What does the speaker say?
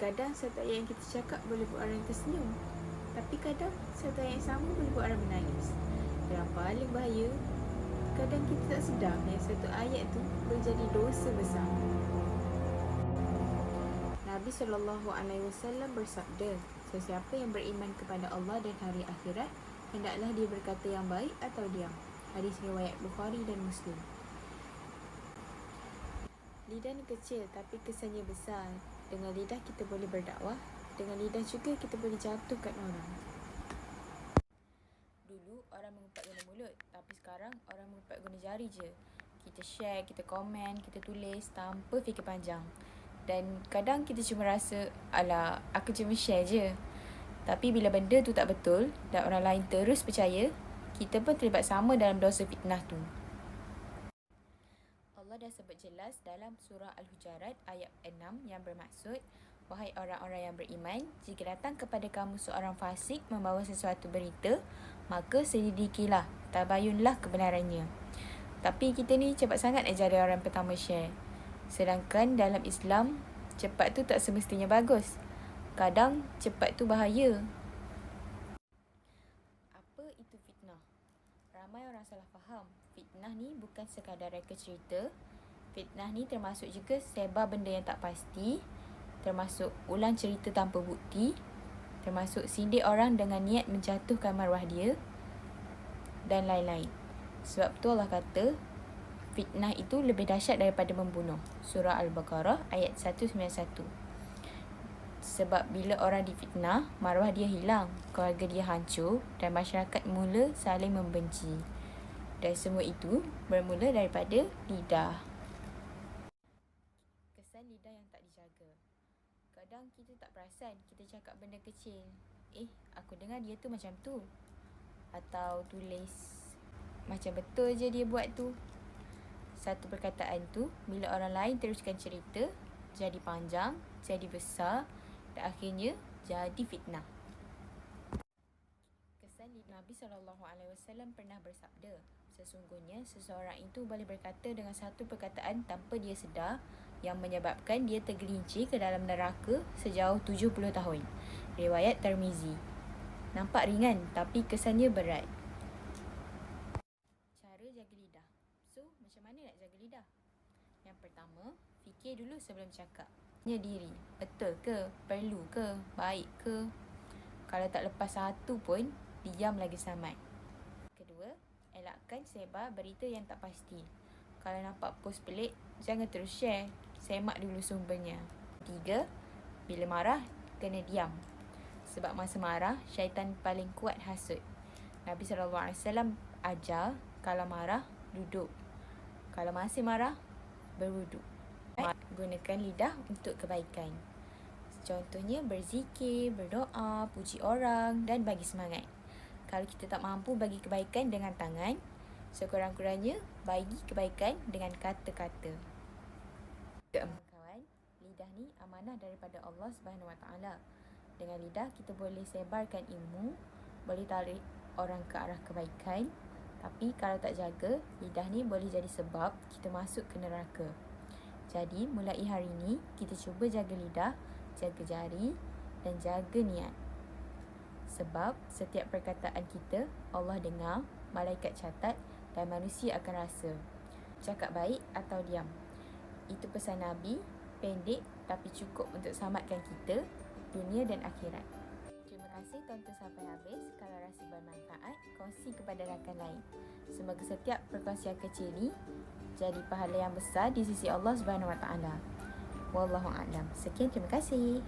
Kadang satu ayat yang kita cakap boleh buat orang tersenyum. Tapi kadang satu ayat yang sama boleh buat orang menangis. Yang paling bahaya, kadang kita tak sedar yang satu ayat tu boleh jadi dosa besar. Nabi SAW bersabda, sesiapa yang beriman kepada Allah dan hari akhirat, hendaklah dia berkata yang baik atau diam. Hadis riwayat Bukhari dan Muslim. Lidah kecil tapi kesannya besar. Dengan lidah kita boleh berdakwah, dengan lidah juga kita boleh jatuhkan orang. Dulu orang mengumpat guna mulut, tapi sekarang orang mengumpat guna jari je. Kita share, kita komen, kita tulis tanpa fikir panjang. Dan kadang kita cuma rasa, alah aku cuma share je. Tapi bila benda tu tak betul dan orang lain terus percaya, kita pun terlibat sama dalam dosa fitnah tu. Allah dah sebut jelas dalam surah Al-Hujarat ayat 6 yang bermaksud Wahai orang-orang yang beriman, jika datang kepada kamu seorang fasik membawa sesuatu berita, maka selidikilah, tabayunlah kebenarannya. Tapi kita ni cepat sangat nak jadi orang pertama share. Sedangkan dalam Islam, cepat tu tak semestinya bagus. Kadang cepat tu bahaya. Apa itu fitnah? Ramai orang salah faham. Fitnah ni bukan sekadar reka cerita. Fitnah ni termasuk juga sebar benda yang tak pasti, termasuk ulang cerita tanpa bukti, termasuk sindir orang dengan niat menjatuhkan maruah dia dan lain-lain. Sebab tu Allah kata fitnah itu lebih dahsyat daripada membunuh. Surah Al-Baqarah ayat 191. Sebab bila orang difitnah, maruah dia hilang, keluarga dia hancur dan masyarakat mula saling membenci. Dan semua itu bermula daripada lidah. Kesan lidah yang tak dijaga. Kadang kita tak perasan kita cakap benda kecil. Eh, aku dengar dia tu macam tu. Atau tulis macam betul je dia buat tu. Satu perkataan tu, bila orang lain teruskan cerita, jadi panjang, jadi besar dan akhirnya jadi fitnah. Kesan Nabi SAW pernah bersabda, Sesungguhnya seseorang itu boleh berkata dengan satu perkataan tanpa dia sedar yang menyebabkan dia tergelincir ke dalam neraka sejauh 70 tahun. Riwayat Termizi. Nampak ringan tapi kesannya berat. Cara jaga lidah. So, macam mana nak jaga lidah? Yang pertama, fikir dulu sebelum cakap. Tanya diri, betul ke? Perlu ke? Baik ke? Kalau tak lepas satu pun, diam lagi samat. Elakkan sebar berita yang tak pasti. Kalau nampak post pelik, jangan terus share. Semak dulu sumbernya. Tiga, bila marah, kena diam. Sebab masa marah, syaitan paling kuat hasut. Nabi SAW ajar, kalau marah, duduk. Kalau masih marah, berwuduk. Gunakan lidah untuk kebaikan. Contohnya berzikir, berdoa, puji orang dan bagi semangat kalau kita tak mampu bagi kebaikan dengan tangan, sekurang-kurangnya bagi kebaikan dengan kata-kata. Kawan, lidah ni amanah daripada Allah Subhanahu Wa Taala. Dengan lidah kita boleh sebarkan ilmu, boleh tarik orang ke arah kebaikan. Tapi kalau tak jaga, lidah ni boleh jadi sebab kita masuk ke neraka. Jadi, mulai hari ini, kita cuba jaga lidah, jaga jari dan jaga niat. Sebab setiap perkataan kita Allah dengar, malaikat catat dan manusia akan rasa. Cakap baik atau diam. Itu pesan Nabi, pendek tapi cukup untuk selamatkan kita, dunia dan akhirat. Terima kasih tonton sampai habis. Kalau rasa bermanfaat, kongsi kepada rakan lain. Semoga setiap perkongsian kecil ini jadi pahala yang besar di sisi Allah Subhanahu Wa Taala. Wallahu a'lam. Sekian terima kasih.